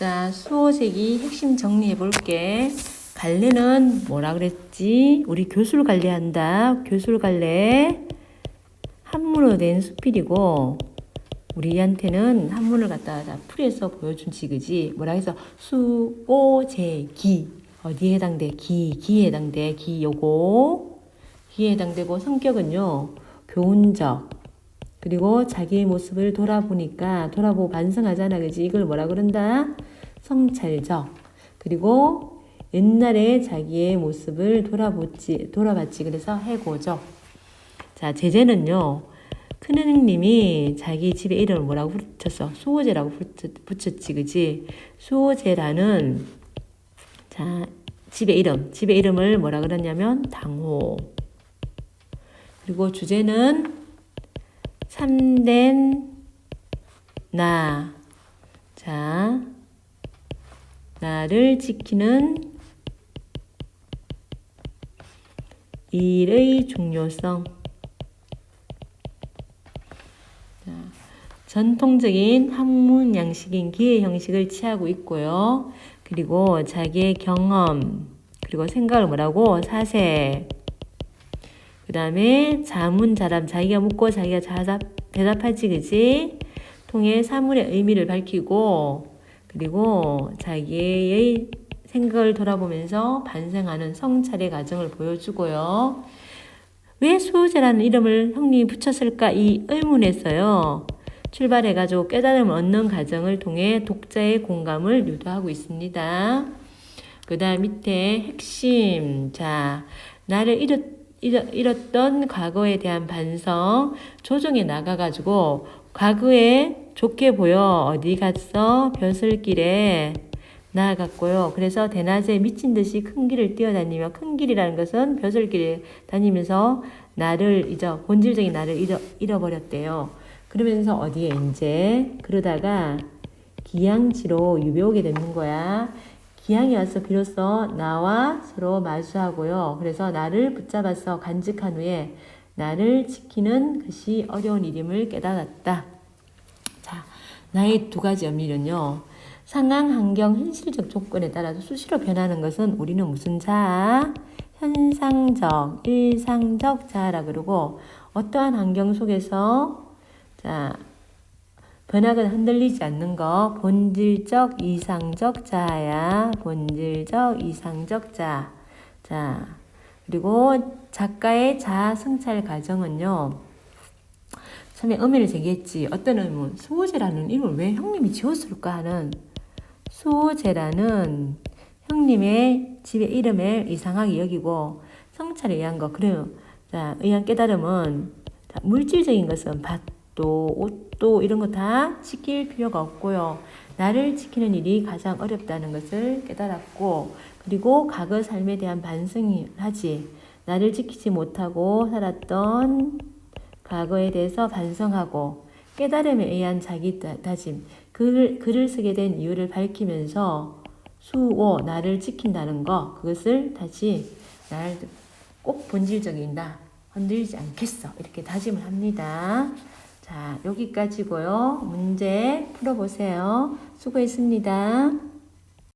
자, 수호색이 핵심 정리해 볼게. 갈래는 뭐라 그랬지? 우리 교술 갈래한다. 교술 갈래. 한문으로 된 수필이고, 우리한테는 한문을 갖다 가 풀이해서 보여준 지그지. 뭐라 해서 수호제기. 어디에 해당돼? 기, 기에 해당돼. 기 요거. 기에 해당되고 성격은요. 교훈적. 그리고 자기의 모습을 돌아보니까 돌아보고 반성하잖아. 그지? 이걸 뭐라 그런다? 성찰적. 그리고 옛날에 자기의 모습을 돌아보지, 돌아봤지. 그래서 해고적. 자, 제재는요. 큰형님이 자기 집에 이름을 뭐라고 붙였어? 수호제라고 붙였지. 그지? 수호제라는 자, 집의 이름. 집의 이름을 뭐라 그랬냐면 당호. 그리고 주제는 참된 나. 자, 나를 지키는 일의 중요성. 자, 전통적인 학문 양식인 기회 형식을 취하고 있고요. 그리고 자기의 경험, 그리고 생각을 뭐라고? 사세. 그 다음에 자문자답, 자기가 묻고 자기가 자답, 대답하지, 그지? 통해 사물의 의미를 밝히고, 그리고 자기의 생각을 돌아보면서 반성하는 성찰의 과정을 보여주고요. 왜 수호제라는 이름을 형님이 붙였을까? 이 의문에서요. 출발해가지고 깨달음을 얻는 과정을 통해 독자의 공감을 유도하고 있습니다. 그 다음 밑에 핵심. 자, 나를 잃었 잃었던 과거에 대한 반성, 조정에 나가가지고, 과거에 좋게 보여, 어디 갔어? 벼슬길에 나아갔고요. 그래서 대낮에 미친 듯이 큰 길을 뛰어다니며, 큰 길이라는 것은 벼슬길에 다니면서 나를 잊어, 본질적인 나를 잃어, 잃어버렸대요. 그러면서 어디에 이제, 그러다가 기양지로 유배 오게 되는 거야. 기양이 와서 비로소 나와 서로 마주하고요. 그래서 나를 붙잡아서 간직한 후에 나를 지키는 것이 어려운 일임을 깨달았다. 자, 나의 두 가지 연밀은요. 상황, 환경, 현실적 조건에 따라서 수시로 변하는 것은 우리는 무슨 자? 현상적, 일상적 자라 그러고 어떠한 환경 속에서 자, 변화가 흔들리지 않는 거 본질적 이상적 자야 본질적 이상적 자. 자 그리고 작가의 자아 성찰 과정은요 처음에 의미를 제기했지 어떤 의문 수호제라는 이름을 왜 형님이 지었을까 하는 수호제라는 형님의 집의 이름을 이상하게 여기고 성찰에 의한 거 그래요 자 의한 깨달음은 물질적인 것은 밭도 옷도 이런 거 다 지킬 필요가 없고요. 나를 지키는 일이 가장 어렵다는 것을 깨달았고, 그리고 과거 삶에 대한 반성이 하지. 나를 지키지 못하고 살았던 과거에 대해서 반성하고, 깨달음에 의한 자기 다짐, 글, 글을 쓰게 된 이유를 밝히면서 수호, 나를 지킨다는 거, 그것을 다시 나를 꼭 본질적인 나, 흔들리지 않겠어. 이렇게 다짐을 합니다. 자, 여기까지고요. 문제 풀어보세요. 수고했습니다.